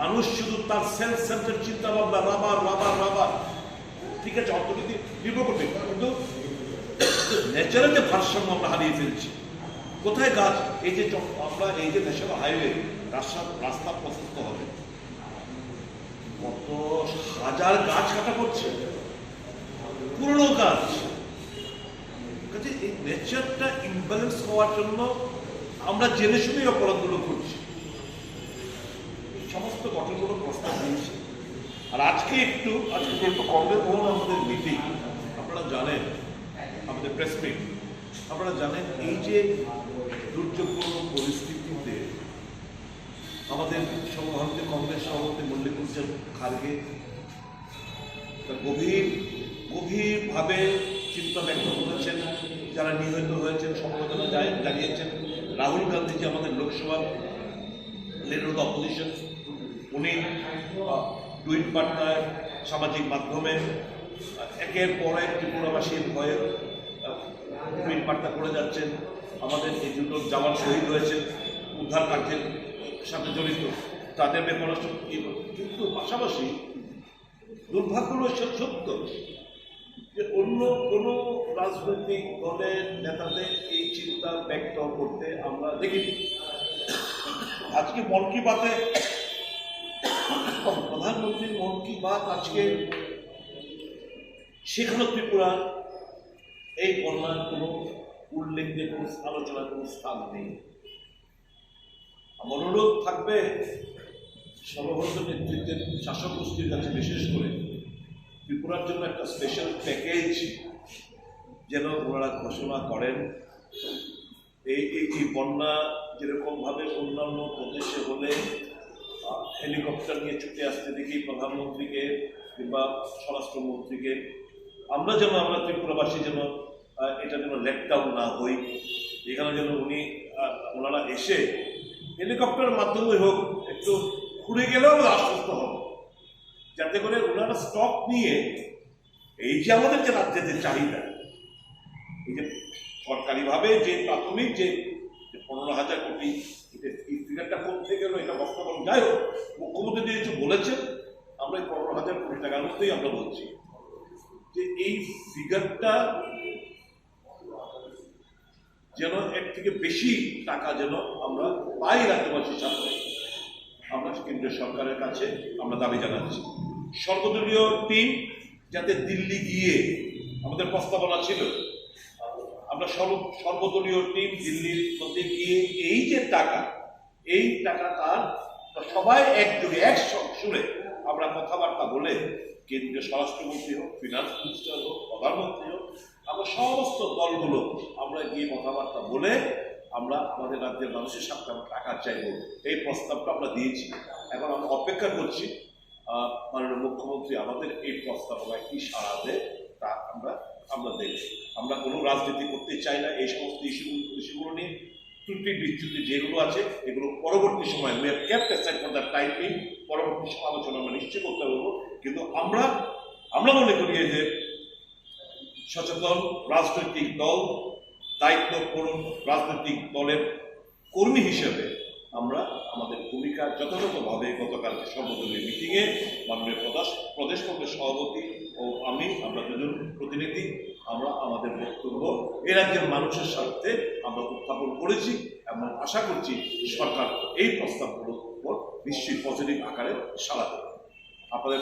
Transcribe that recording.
মানুষ শুধু তার সেলফ সেন্টার চিন্তা ভাবনা রাবার রাবার রাবার ঠিক আছে, অর্থনীতি নির্ভর করবে, কিন্তু ন্যাচারাল যে ভারসাম্য আমরা হারিয়ে ফেলছি, কোথায় গাছ? এই যে আমরা এই যে ন্যাশনাল হাইওয়ে রাস্তা রাস্তা প্রশস্ত হবে। কত হাজার গাছ কাটা করছে পুরনো গাছ। কাজে এই নেচারটা ইমব্যালেন্স হওয়ার জন্য আমরা জেনে শুনেই অপরাধগুলো করছি। সমস্ত ঘটনাগুলো প্রস্তাব দিয়েছি। আর আজকে একটু, আজকে যেহেতু কংগ্রেস ভবন আমাদের মিটিং আপনারা জানেন, আমাদের প্রেস মিট আপনারা জানেন এই যে দুর্যোগপূর্ণ পরিস্থিতিতে আমাদের সর্বভারতীয় কংগ্রেস সভাপতি মল্লিকুজ্জন খার্গে গভীর, গভীরভাবে চিন্তা ব্যক্ত করেছেন, যারা নিহত হয়েছেন জায়- জানিয়েছেন রাহুল গান্ধী যে আমাদের লোকসভা লিডার অফ অপোজিশন উনি টুইট বার্তায় সামাজিক মাধ্যমে একের পর এক ত্রিপুরাবাসীর ভয়ে টুইট বার্তা করে যাচ্ছেন। আমাদের এই দুটো জওয়ান শহীদ হয়েছেন, উদ্ধার কার্যের সাথে জড়িত। তাদের ব্যাপারে কিন্তু পাশাপাশি দুর্ভাগ্য রয়েছে সত্য যে অন্য কোনো রাজনৈতিক দলের নেতাদের এই চিন্তা ব্যক্ত করতে আমরা দেখিনি। আজকে মন কি বাতে প্রধানমন্ত্রীর মন কি বাত আজকে? সেখানে ত্রিপুরা এই বন্যার কোনো উল্লেখে কোনো আলোচনার কোনো স্থান নেই। আমার অনুরোধ থাকবে সর্বভারতীয় নেতৃত্বের শাসক গোষ্ঠীর কাছে বিশেষ করে ত্রিপুরার জন্য একটা স্পেশাল প্যাকেজ যেন ওনারা ঘোষণা করেন। এই এই বন্যা যেরকমভাবে অন্যান্য প্রদেশে হলে হেলিকপ্টার নিয়ে ছুটে আসতে দেখি প্রধানমন্ত্রীকে কিংবা স্বরাষ্ট্রমন্ত্রীকে। আমরা যেন, আমরা ত্রিপুরাবাসী যেন এটা যেন লেকডাউন না হই। এখানে যেন উনি ওনারা এসে হেলিকপ্টারের মাধ্যমে হোক, একটু ঘুরে গেলেও আমরা আশ্বস্ত হব। যাতে করে ওনারা স্টক নিয়ে এই যে আমাদের যে রাজ্যের যে চাহিদা, এই যে সরকারিভাবে যে প্রাথমিক যে পনেরো হাজার কোটি ফিগারটা কোন থেকে এলো এটা বর্তমান যাই হোক, মুখ্যমন্ত্রী যে কিছু বলেছেন, আমরা এই পনেরো হাজার কোটি টাকার মধ্যেই আমরা বলছি। যে এই ফিগারটা যেন এর থেকে বেশি টাকা যেন আমরা পাই রাজ্যবাসীর সাথে আমরা কেন্দ্রীয় সরকারের কাছে আমরা দাবি জানাচ্ছি। সর্বদলীয় টিম যাতে দিল্লি গিয়ে আমাদের প্রস্তাবনা ছিল, আমরা সর্ব, সর্বদলীয় টিম দিল্লির মধ্যে গিয়ে এই যে টাকা এই টাকা তার সবাই একযোগে এক সুরে আমরা কথাবার্তা বলে কেন্দ্রীয় স্বরাষ্ট্রমন্ত্রী হোক ফিনান্স মিনিস্টার হোক, প্রধানমন্ত্রী হোক, আমরা সমস্ত দলগুলো আমরা গিয়ে কথাবার্তা বলে আমরা আমাদের রাজ্যের মানুষের সাথে আমরা টাকা চাইব। এই প্রস্তাবটা আমরা দিয়েছি। এখন আমরা অপেক্ষা করছি মাননীয় মুখ্যমন্ত্রী আমাদের এই প্রস্তাবনায় কি সাড়া দেয় তা আমরা আমরা দেখব আমরা কোনো রাজনীতি করতে চাই না, এই সমস্ত ইস্যুগুলো ত্রুটি বিচ্যুতি যেগুলো আছে, এগুলো পরবর্তী সময় we have kept for the time পরবর্তী সময় আলোচনা আমরা নিশ্চয় করতে পারব। কিন্তু আমরা আমরা মনে করি যে সচেতন রাজনৈতিক দল দায়িত্বপূর্ণ রাজনৈতিক দলের কর্মী হিসেবে আমরা আমাদের ভূমিকা যথাযথভাবে গতকাল সর্বদলীয় মিটিংয়ে মাননীয় প্রদেশ প্রদেশ কংগ্রেস সভাপতি ও আমি, আমরা দুজন প্রতিনিধি আমরা আমাদের বক্তব্য এ রাজ্যের মানুষের স্বার্থে আমরা উত্থাপন করেছি এবং আশা করছি সরকার এই প্রস্তাবগুলোর উপর নিশ্চয়ই পজিটিভ আকারে সাড়া দেবে। আপনাদের